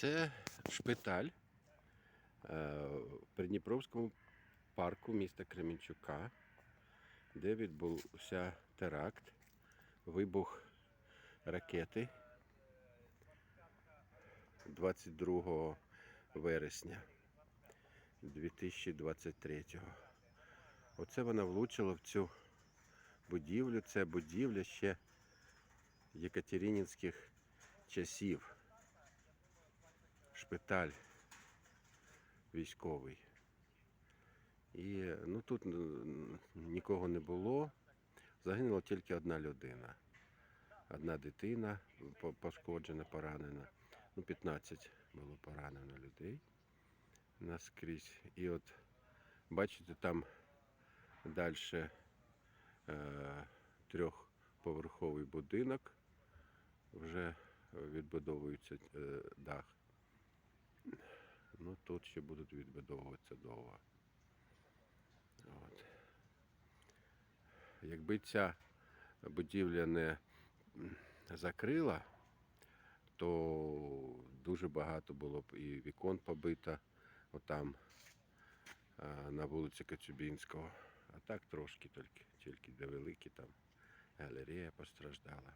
Це шпиталь е, в Придніпровському парку міста Кременчука, де відбувся теракт, вибух ракети 22 вересня 2023 Оце вона влучила в цю будівлю. Це будівля ще Єкатеринінських часів. Шпиталь військовий. І ну, тут нікого не було. Загинула тільки одна людина. Одна дитина пошкоджена, поранена. Ну, 15 було поранено людей наскрізь. І от бачите, там далі е, трьохповерховий будинок. Вже відбудовується е, дах. Тут ще будуть відбудовуватися довго. От. Якби ця будівля не закрила, то дуже багато було б і вікон побито отам на вулиці Коцюбінського. А так трошки тільки, тільки де великі там галерея постраждала.